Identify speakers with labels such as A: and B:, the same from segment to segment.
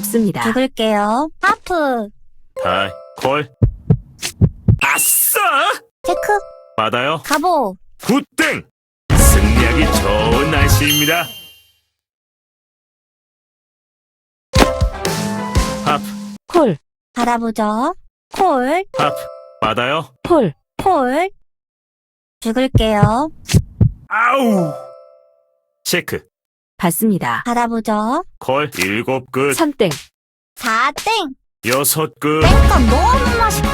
A: 죽습니다.
B: 죽을게요. 하프.
C: 다이, 콜. 아싸!
B: 체크.
C: 받아요.
B: 가보.
C: 굿땡! 승리하기 좋은 날씨입니다. 하프,
A: 콜,
B: 받아보죠. 콜.
C: 하프. 받아요.
A: 콜,
B: 콜. 죽을게요.
C: 아우! 체크.
A: 받습니다.
B: 받아보죠.
C: 콜. 일곱 끝.
A: 3땡,
B: 4땡.
C: 여섯 끝.
B: 땡감 너무 맛있고.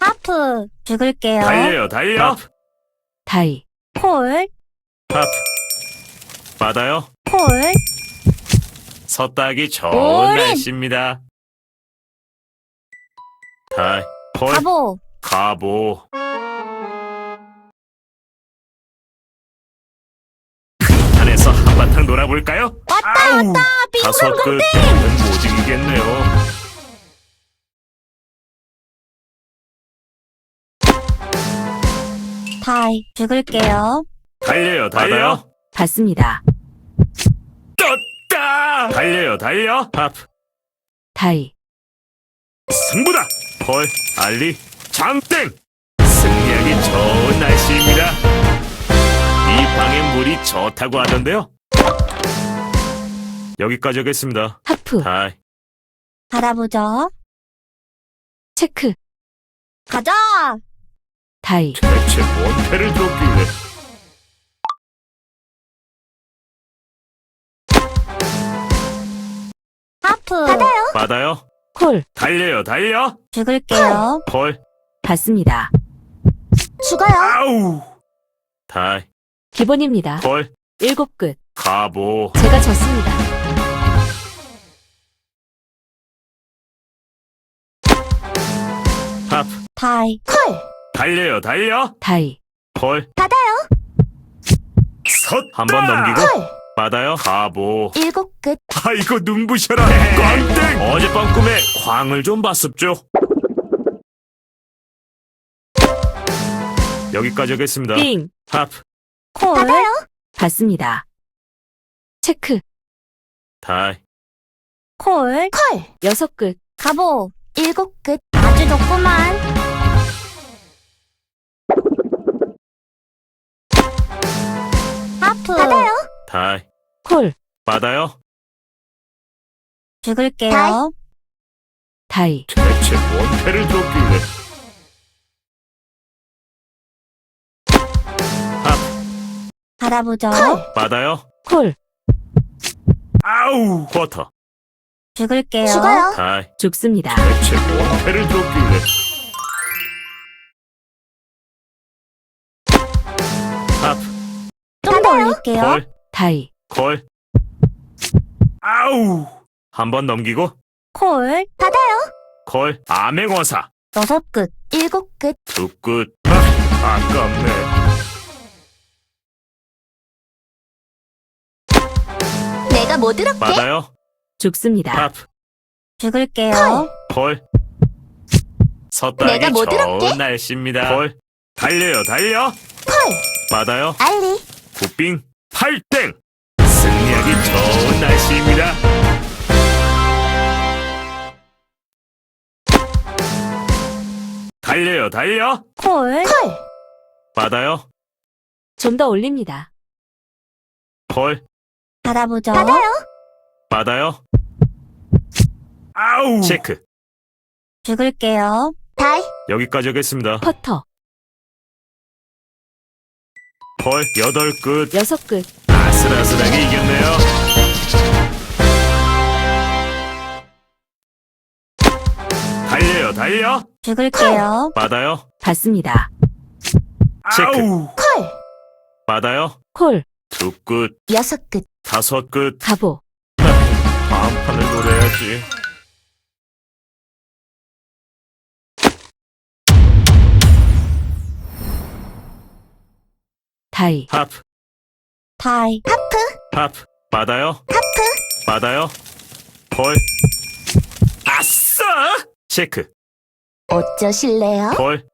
B: 하프. 죽을게요.
C: 달려요, 달려.
A: 다이,
B: 콜.
C: 하프. 받아요.
B: 콜.
C: 섰다기 좋은
B: 올인!
C: 날씨입니다. 다이, 콜.
B: 가보.
C: 가보. 큰 산에서 한바탕 놀아볼까요?
B: 왔다
C: 아우,
B: 왔다.
C: 다섯
B: 빙글빙글.
C: 끝은 못 이기겠네요.
B: 다이. 죽을게요.
C: 달려요, 달려요.
A: 받습니다.
C: 떴다! 달려요, 달려. 하프,
A: 다이,
C: 승부다! 콜, 알리, 장땡! 승리하기 좋은 날씨입니다. 이 방의 물이 좋다고 하던데요. 여기까지 하겠습니다.
A: 하프,
C: 다이,
B: 받아보죠.
A: 체크,
B: 가자.
A: 다이,
C: 대체 뭔 패를 줬길래.
B: 하프. 받아요.
C: 받아요.
A: 콜,
C: 달려요, 달려.
B: 죽을게요.
C: 콜,
A: 받습니다.
B: 죽어요.
C: 아우! 다이,
A: 기본입니다.
C: 콜,
A: 일곱 끝,
C: 가보.
A: 제가 졌습니다.
C: 하프,
B: 다이. 콜.
C: 달려요, 달려.
A: 다이,
C: 콜,
B: 받아요.
C: 섰! 한 번 넘기고. 받아요. 가보.
B: 일곱 끝.
C: 아이고 눈부셔라 꽝땡 어젯밤 꿈에 광을 좀 봤습죠 여기까지 하겠습니다
A: 빙,
C: 하프
B: 콜. 받아요.
A: 받습니다. 체크,
C: 다이
B: 콜. 콜.
A: 여섯 끝,
B: 가보. 일곱 끝. 아주 좋구만. 하프. 받아요.
C: 다이.
A: 콜,
C: 받아요?
B: 죽을게요.
A: 다이,
C: 대체 뭔 패를 줬길래?
B: 받아보죠.
C: 받아요?
A: 콜,
C: 아우 쿼터.
B: 죽을게요.
C: 다이.
A: 죽습니다.
C: 대체 뭔 패를 줬길래?
B: 좀 더 올릴게요.
C: 콜
A: 다이,
C: 콜. 아우! 한 번 넘기고
B: 콜. 받아요.
C: 콜. 암행어사.
B: 여섯 끝. 일곱 끝.
C: 두 끝. 아, 아깝네.
B: 내가 뭐 들었게?
C: 받아요.
A: 죽습니다.
C: 하프.
B: 죽을게요.
C: 콜. 섰다기
B: 내가 뭐
C: 좋은
B: 들었게?
C: 날씨입니다. 콜. 달려요, 달려.
B: 콜.
C: 받아요.
B: 알리.
C: 굿빙. 팔땡. 승리하기 좋은 날씨입니다. 달려요, 달려.
B: 콜. 콜.
C: 받아요.
A: 좀 더 올립니다.
C: 콜.
B: 받아보죠. 받아요.
C: 받아요. 아우! 체크.
B: 죽을게요. 다이.
C: 여기까지 하겠습니다.
A: 퍼터,
C: 콜 여덟 끝.
A: 여섯 끝,
C: 아슬아슬하게 이겼네요. 달려요, 달려.
B: 죽을게요.
C: 받아요.
A: 받습니다.
C: 체크.
B: 콜.
C: 받아요.
A: 콜,
C: 두 끝,
B: 여섯 끝.
C: 다섯 끝.
A: 가보,
C: 다음 판을 노려야지.
A: 다이,
C: 하프,
B: 다이. 하프.
C: 하프. 받아요.
B: 하프.
C: 받아요. 콜. 아싸! 체크.
B: 어쩌실래요?
C: 콜.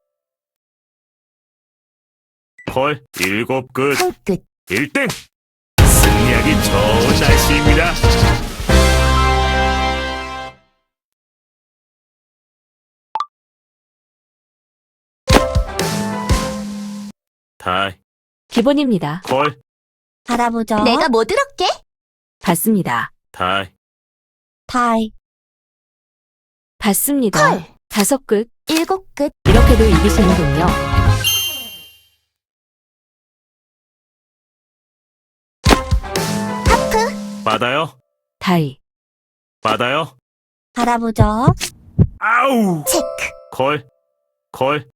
C: 콜 일곱 끝
B: 콜끝
C: 1등 승리하기 좋은 날씨입니다 다이
A: 기본입니다.
C: 콜
B: 알아보죠.
D: 내가 뭐 들었게?
A: 받습니다.
C: 다이
B: 다이
A: 받습니다.
D: 콜.
A: 다섯 끝.
D: 일곱 끝.
A: 이렇게도 이기시는군요.
C: 받아요
A: 다이.
C: 받아요
B: 알아보죠.
C: 아우
D: 체크.
C: 콜 콜,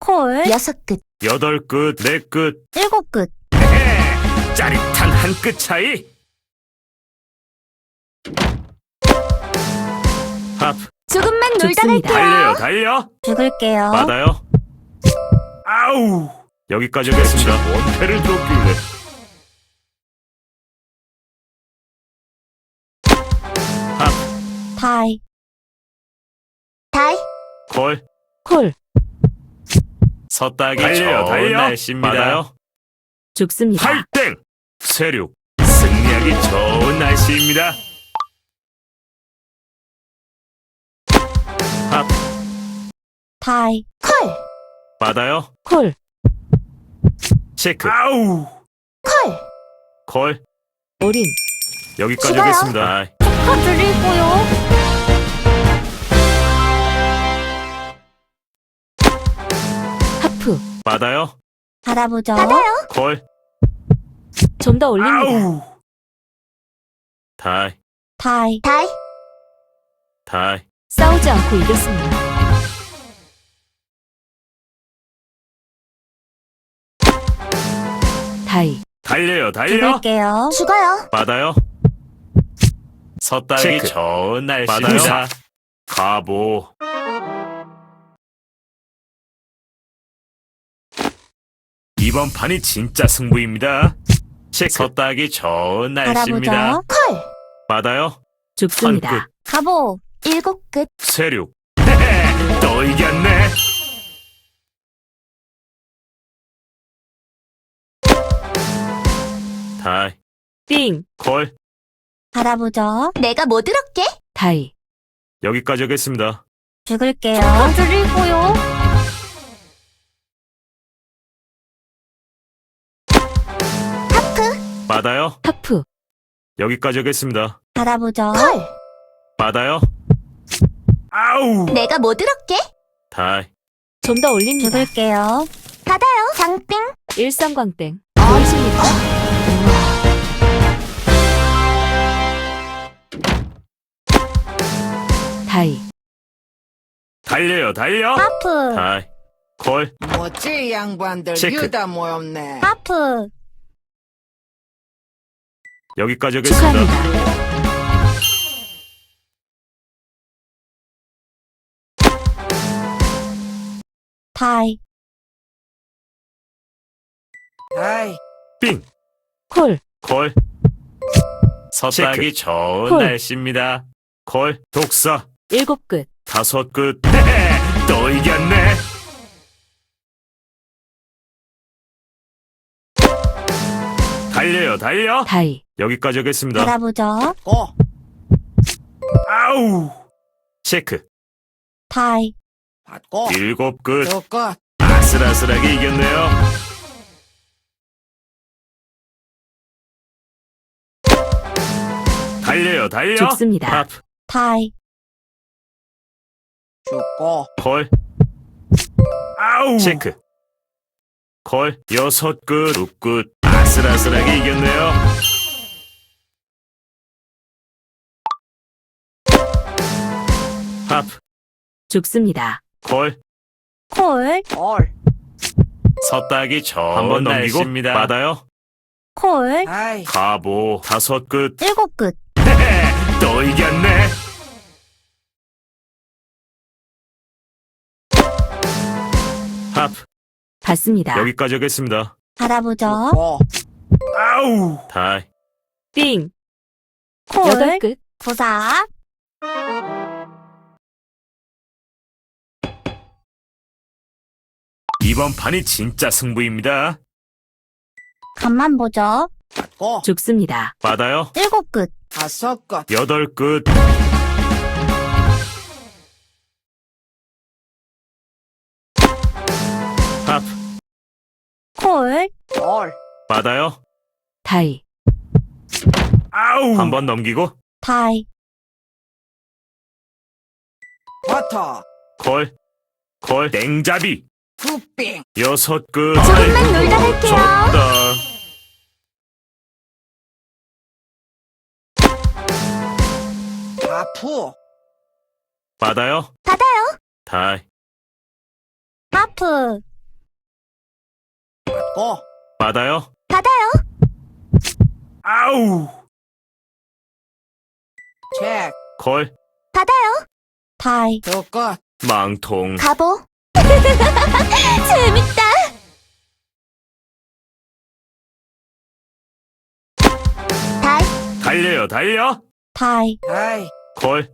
B: 콜
D: 여섯 끝.
C: 여덟 끝, 네 끝,
B: 일곱 끝
C: 헤헤, 짜릿한 한끗 차이. 합,
D: 조금만 놀다
A: 좋습니다.
D: 갈게요.
C: 달려요, 달려.
B: 죽을게요.
C: 받아요. 아우, 여기까지 하겠습니다. 원패를 줬길래. 합,
B: 다이
D: 다이.
C: 콜,
A: 콜.
C: 섰다기 달려요, 달려. 날씨입니다. 받아요.
A: 죽습니다.
C: 8등, 세륙. 승리하기 좋은 날씨입니다. 합,
B: 다이
D: 콜.
C: 받아요.
A: 콜.
C: 체크. 아우,
D: 콜.
C: 콜.
A: 올인.
C: 여기까지
D: 죽어요.
C: 하겠습니다.
B: 축하드리고요.
C: 받아요.
B: 알아보죠.
D: 받아요.
C: 콜.
A: 좀 더 올립니다.
C: 아우. 다이,
B: 다이
D: 다이.
C: 다이.
A: 싸우지 않고 이겼습니다. 다이.
C: 달려요, 달려.
B: 죽을게요.
D: 죽어요.
C: 받아요. 체크. 좋은 날씨입니다. 가보. 이번 판이 진짜 승부입니다. 섰다기 좋은 날씨입니다.
B: 알아보죠.
D: 콜.
C: 받아요.
A: 죽습니다.
B: 가보
D: 일곱 끝.
C: 세륙. 헤헤, 또 이겼네. 다이,
A: 띵.
C: 콜.
B: 알아보죠.
D: 내가 뭐 들었게?
A: 다이.
C: 여기까지 하겠습니다.
B: 죽을게요. 축하드리고요.
C: 받아요.
A: 하프.
C: 여기까지 하겠습니다.
B: 알아보죠.
D: 콜.
C: 받아요. 아우.
D: 내가 뭐 들었게?
C: 다이,
A: 좀더 올립니다.
B: 죽을게요.
D: 받아요. 장빙.
A: 일삼광땡. 보이십니까? 다이.
C: 달려요, 달려.
B: 하프
C: 다이, 콜.
E: 뭐지 양반들
C: 체크.
E: 유다 모였네.
B: 하프
C: 여기까지 하겠습니다.
A: 축하합니다.
B: 다이
E: 아이
C: 빙,
A: 콜.
C: 콜. 섰다기 좋은
A: 콜.
C: 날씨입니다. 콜, 독사,
A: 일곱 끝.
C: 다섯 끝. 또 이겼네. 달려요, 달려.
A: 다이.
C: 여기까지 하겠습니다.
B: 알아보죠.
E: 고
C: 아우. 체크.
B: 다이
E: 받고
C: 일곱 끝.
E: 저거
C: 아슬아슬하게 이겼네요. 달려요, 달려.
A: 죽습니다.
C: 팝,
B: 다이
E: 죽고
C: 콜. 아우. 체크. 콜. 여섯 끝. 두 끝. 아슬아슬하게 이겼네요. 팝.
A: 죽습니다.
C: 콜.
E: 콜올
C: 섰다기 좋은 날씨입니다. 받아요.
B: 콜
E: 아이
C: 가보. 다섯 끝.
B: 일곱 끝
C: 헤헤, 또 이겼네. 팝.
A: 받습니다.
C: 여기까지 하겠습니다.
B: 알아보죠.
E: 고
C: 아우. 다이.
A: 띵.
B: 콜
A: 여덟 끝.
B: 부사
C: 이번 판이 진짜 승부입니다.
B: 간만 보죠.
E: 받고
A: 죽습니다.
C: 받아요.
B: 일곱 끝.
E: 다섯 끝
C: 여덟 끝. 합.
B: 콜.
E: 콜
C: 받아요.
A: 다이.
C: 아우. 한 번 넘기고.
B: 다이.
E: 버터
C: 콜. 콜. 땡잡이.
E: 굿빙
C: 여섯 끝.
D: 조금만 놀다 갈게요.
C: 졌다.
E: 하프
C: 받아요.
D: 받아요.
C: 다이.
B: 하프.
E: 받고
C: 받아요.
D: 받아요.
C: 아우.
E: 체크
C: 콜.
D: 받아요.
B: 다이.
E: 두끝
C: 망통.
D: 가보. 재밌다. 다이.
C: 달려요, 달려.
B: 다이.
E: 다이
C: 콜.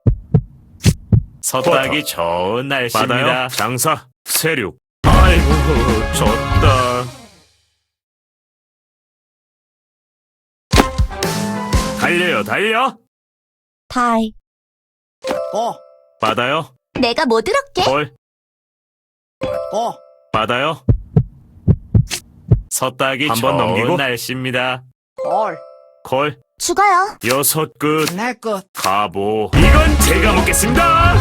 C: 섰다기 좋은 날씨입니다. 받아요. 장사. 세륙. 아이고, 졌다. 달려요, 달려.
B: 다이.
E: 받고
C: 받아요.
D: 내가 뭐 들었게?
C: 콜.
E: 받고
C: 받아요. 섰다기 한번 좋은 넘기고. 날씨입니다.
E: 콜
C: 콜.
D: 죽어요.
C: 여섯 끝.
E: 내끝
C: 가보. 이건 제가 먹겠습니다.